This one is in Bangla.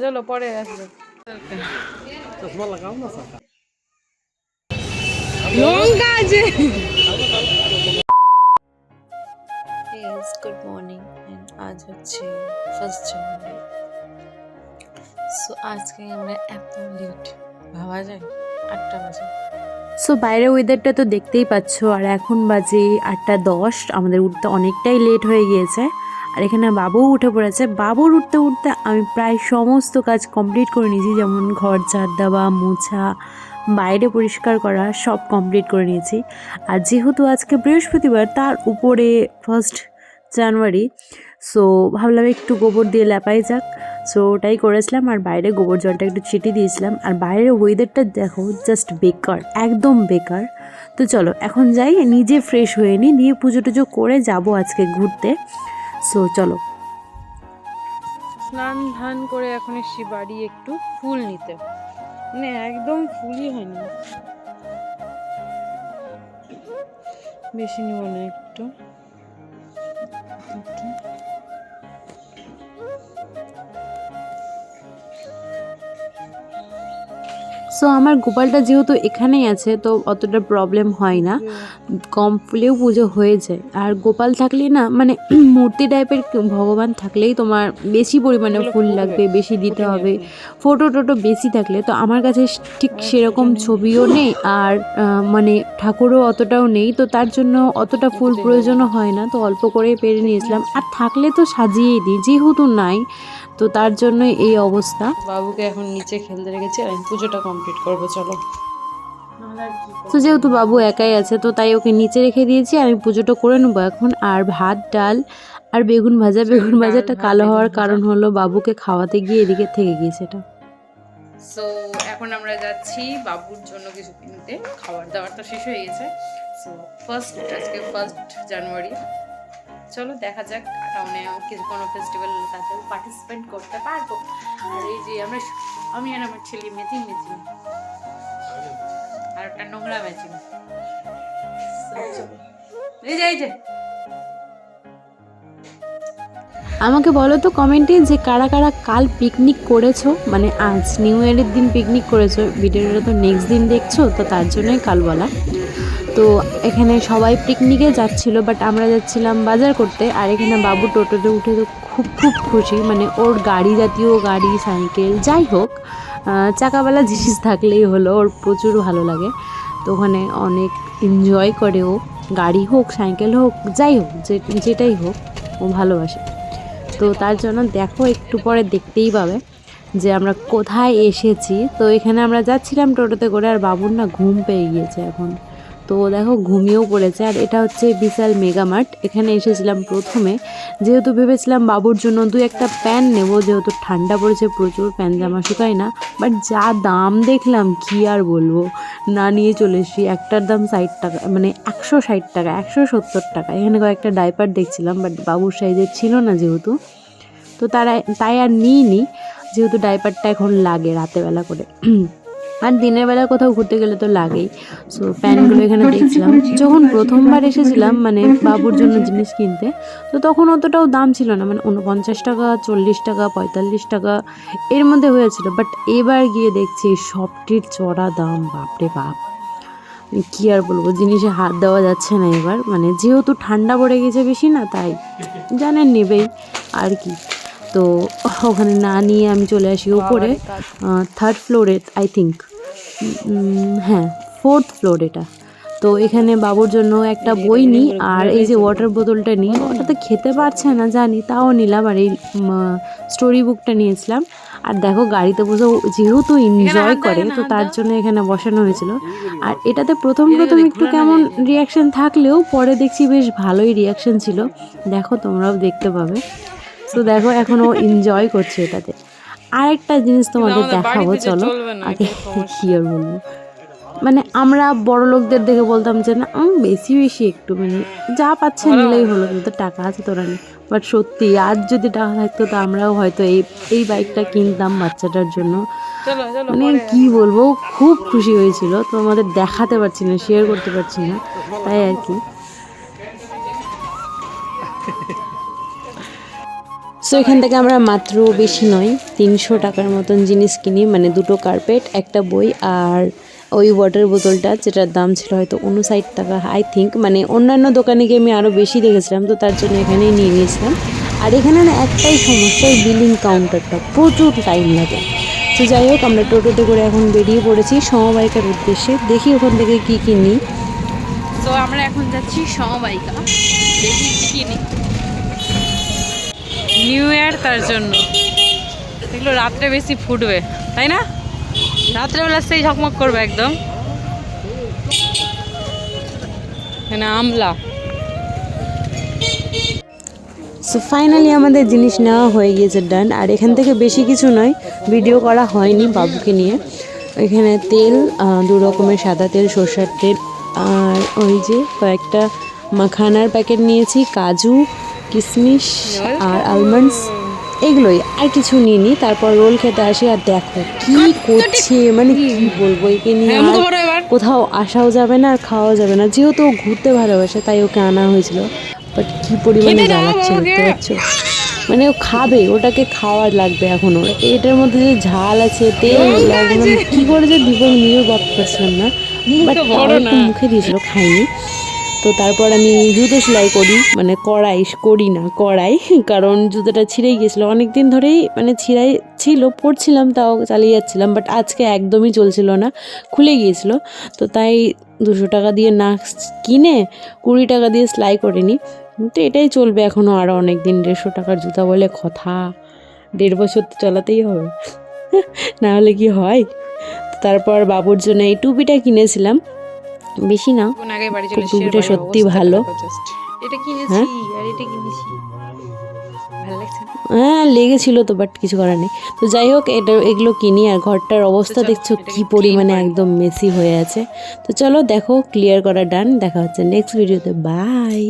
চলো পরে আসবে। চশমা লাগাও না লঙ্কা আছে। ইয়েস গুড মর্নিং আজ হচ্ছে ফার্স্ট জানুয়ারি সো আজকে আমরা এত লেট ভাবা যায়? আটটা বাজে। সো বাইরের ওয়েদারটা তো দেখতেই পাচ্ছ আর এখন বাজে আটটা দশ আমাদের উঠতে অনেকটাই লেট হয়ে গিয়েছে। আর এখানে বাবুও উঠে পড়েছে। বাবুর উঠতে উঠতে আমি প্রায় সমস্ত কাজ কমপ্লিট করে নিয়েছি। যেমন ঘর, ঝাড় দেওয়া, মোছা, বাইরে পরিষ্কার করা, সব কমপ্লিট করে নিয়েছি। আর যেহেতু আজকে বৃহস্পতিবার, তার উপরে ফার্স্ট জানুয়ারি সো ভাবলাম একটু গোবর দিয়ে লেপাই যাক। সো ওটাই করেছিলাম আর বাইরে গোবর জলটা একটু ছিটিয়ে দিয়েছিলাম। আর বাইরের ওয়েদারটা দেখো জাস্ট বেকার, একদম বেকার। তো চলো, এখন যাই, নিজে ফ্রেশ হয়ে নিই দিয়ে পুজো টুজো করে যাব আজকে ঘুরতে। সো চলো। স্নান ধান করে এখন এসছি বাড়ি একটু ফুল নিতে। মানে একদম ফুলই হয়নি। বেশি নিব না একটু। একটু। সো আমার গোপালটা যেহেতু এখানেই আছে তো অতটা প্রবলেম হয় না। কম ফুলেও পুজো হয়ে যায়। আর গোপাল থাকলে না মানে মূর্তি টাইপের ভগবান থাকলেই তোমার বেশি পরিমাণে ফুল লাগবে বেশি দিতে হবে। ফটো টোটো বেশি থাকলে তো আমার কাছে ঠিক সেরকম ছবিও নেই। আর মানে ঠাকুরও অতটাও নেই তো তার জন্য অতটা ফুল প্রয়োজনও হয় না তো অল্প করেই পেরে নিয়েছিলাম। আর থাকলে তো সাজিয়েই দিই যেহেতু নাই তো তার জন্য এই অবস্থা। বাবুকে এখন নিচে খেলতে রেখেছি আর আমি পুজোটা কমপ্লিট করব চলো। তো যেহেতু বাবু একাই আছে তো তাই ওকে নিচে রেখে দিয়েছি আমি পুজোটা করে নেব এখন। আর ভাত ডাল আর বেগুন ভাজা বেগুন ভাজাটা কালো হওয়ার কারণ হলো বাবুকে খাওয়াতে গিয়ে এদিকে থেকে গিয়েছে এটা। সো এখন আমরা যাচ্ছি বাবুর জন্য কিছু কিনতে। খাবার দাবার তো শেষ হয়ে গেছে। সো ফার্স্ট আজকে ফার্স্ট জানুয়ারি চলো দেখা যাক টাউনে কিছু কোনো ফেস্টিভ্যাল তাতে পার্টিসিপেট করতে পারব। আর এই যে আমরা আমি আর আমার ছেলে মেচিং মেচিং আর একটা নোংরা ম্যাচিং এই যে এই যে। আমাকে বলো তো কমেন্টে যে কারা কারা কাল পিকনিক করেছ? মানে আজ নিউ ইয়ারের দিন পিকনিক করেছ। ভিডিওটা তো নেক্সট দিন দেখছ, তো তার জন্যই কাল বলা। তো এখানে সবাই পিকনিকে যাচ্ছিল বাট আমরা যাচ্ছিলাম বাজার করতে, আর এখানে বাবু টোটোতে উঠে তো খুব খুব খুশি। মানে ওর গাড়ি জাতীয় গাড়ি, সাইকেল, যাই হোক চাকাওয়ালা জিনিস থাকলেই হলো, ওর প্রচুর ভালো লাগে। তো ওখানে অনেক এনজয় করে ও, গাড়ি হোক, সাইকেল হোক, যাই হোক যেটাই হোক, ও ভালোবাসে। তো তার জন্য দেখো একটু পরে দেখতেই পাবে যে আমরা কোথায় এসেছি। তো এখানে আমরা যাচ্ছিলাম টোটোতে করে, আর বাবুর না ঘুম পেয়ে গিয়েছে এখন। তো দেখো ঘুমিয়েও পড়েছে। আর এটা হচ্ছে বিশাল মেগামার্ট এখানে এসেছিলাম প্রথমে। যেহেতু ভেবেছিলাম বাবুর জন্য দু একটা প্যান্ট নেব, যেহেতু ঠান্ডা পড়েছে প্রচুর প্যান্ট জামা শুকায় না। বাট যা দাম দেখলাম, কি আর বলব? না নিয়ে চলে এসেছি। একটার দাম ষাট টাকা মানে একশো ষাট টাকা, একশো সত্তর টাকা। এখানে কয়েকটা ডাইপার দেখছিলাম, বাট বাবুর সাইজের ছিল না যেহেতু। তো তারা, তাই আর নিইনি, যেহেতু ডাইপারটা এখন লাগে রাতেবেলা করে। আর দিনের বেলা কোথাও ঘুরতে গেলে তো লাগেই। সো প্যান্টগুলো এখানে দেখছিলাম। যখন প্রথমবার এসেছিলাম মানে বাবুর জন্য জিনিস কিনতে, তো তখন অতটাও দাম ছিল না। মানে উনপঞ্চাশ টাকা, চল্লিশ টাকা, পঁয়তাল্লিশ টাকা, এর মধ্যে হয়েছিল। বাট এবার গিয়ে দেখছি সবটির চড়া দাম, বাপরে বাপ। মানে কী আর বলব, জিনিসে হাত দেওয়া যাচ্ছে না এবার। মানে যেহেতু ঠান্ডা পড়ে গেছে বেশি না, তাই জানেন নেবেই। আর কি। তো ওখানে না নিয়ে আমি চলে আসি উপরে। থার্ড ফ্লোরে আই থিঙ্ক হ্যাঁ ফোর্থ ফ্লোর এটা। তো এখানে বাবুর জন্য একটা বই নিই আর এই যে ওয়াটার বোতলটা নিই। ওটা তো খেতে পারছে না জানি তাও নিলাম আর এই স্টোরি বুকটা নিয়েছিলাম। আর দেখো গাড়িতে বসে যেহেতু এনজয় করে তো তার জন্য এখানে বসানো হয়েছিল। আর এটাতে প্রথম প্রথম একটু কেমন রিয়াকশন থাকলেও পরে দেখছি বেশ ভালোই রিয়াকশন ছিল। দেখো তোমরাও দেখতে পাবে। তো দেখো এখন ও এনজয় করছে এটাতে। আরেকটা জিনিস তোমাদের দেখাবো চলো। আগে কি আর বলব? মানে আমরা বড় লোকদের দেখে বলতাম যে না বেশি বেশি একটু মানে যা পাচ্ছে নিলেই হলো কিন্তু টাকা আছে তোরা নি বাট সত্যি আজ যদি টাকা থাকতো তো আমরাও হয়তো এই এই বাইকটা কিনতাম বাচ্চাটার জন্য। মানে কি বলব খুব খুশি হয়েছিল। তো আমাদের দেখাতে পারছি না শেয়ার করতে পারছি না তাই আর কি। সো এখান থেকে আমরা মাত্র বেশি নয়, তিনশো টাকার মতন জিনিস কিনি মানে দুটো কার্পেট একটা বই আর ওই ওয়াটার বোতলটা যেটার দাম ছিল হয়তো উনষাট টাকা আই থিঙ্ক মানে অন্যান্য দোকানে গিয়ে আমি আরও বেশি দেখেছিলাম, তো তার জন্য এখানেই নিয়ে নিয়েছিলাম। আর এখানে না একটাই সমস্যা ওই বিলিং কাউন্টারটা প্রচুর টাইম লাগে। তো যাই হোক, আমরা টোটোতে করে এখন বেরিয়ে পড়েছি সমবায়িকার উদ্দেশ্যে। দেখি ওখান থেকে কী কী নিই তো আমরা এখন যাচ্ছি সমবায়িকা। দেখি কি কিনি। নিউ ইয়ার তার জন্য। এগুলো রাত্রে বেশি ফুটবে, তাই না? রাত্রেবেলা সেই ঝকমক করবে একদম। এখানে আমলা। সো ফাইনালি আমাদের জিনিস নেওয়া হয়ে গিয়েছে ডান আর এখান থেকে বেশি কিছু নয় ভিডিও করা হয়নি বাবুকে নিয়ে। এখানে তেল দু রকমের সাদা তেল, সর্ষের তেল, আর ওই যে কয়েকটা মাখানার প্যাকেট নিয়েছি, কাজু কিশমিশ আর আলমন্ডস এগুলোই। আর কিছু নিইনি তারপর রোল খেতে আসি আর দেখো কি করছে মানে কি বলব একে নিয়ে হ্যাঁ, কোথাও আসাও যাবে না আর খাওয়াও যাবে না। যেহেতু ও ঘুরতে ভালোবাসে তাই ওকে আনা হয়েছিল। বাট কি পরিমাণে জ্বালাচ্ছে দেখতে পাচ্ছ? মানে ও খাবে ওটাকে খাওয়ার লাগবে এখনও। এটার মধ্যে যে ঝাল আছে তেল একদম কি করে যে দিব নিজেও ভাবতে পারছিলাম না। বাট মুখে দিয়েছিল খাইনি। তো তারপর আমি জুতো সেলাই করি মানে কড়াই, করি না, কড়াই, কারণ জুতোটা ছিঁড়েই গিয়েছিল। অনেক দিন ধরেই মানে ছিঁড়াই ছিল পড়ছিলাম তাও চালিয়ে যাচ্ছিলাম বাট আজকে একদমই চলছিল না, খুলে গিয়েছিল। তো তাই দুশো টাকা দিয়ে না কিনে কুড়ি টাকা দিয়ে সেলাই করে নিই তো এটাই চলবে এখনও আরও অনেক দিন দেড়শো টাকার জুতা বলে কথা, দেড় বছর তো চালাতেই হবে। না হলে কি হয়? তারপর বাবুর জন্য এই টুপিটা কিনেছিলাম। বেশি না টুপিটা সত্যি ভালো। হ্যাঁ? হ্যাঁ? লেগেছিল তো বাট কিছু করার নেই। তো যাই হোক এটা এগুলো কিনি আর ঘরটার অবস্থা দেখছ কি পরিমাণে একদম মেসি হয়ে আছে। তো চলো দেখো ক্লিয়ার করা ডান দেখা হচ্ছে নেক্সট ভিডিওতে বাই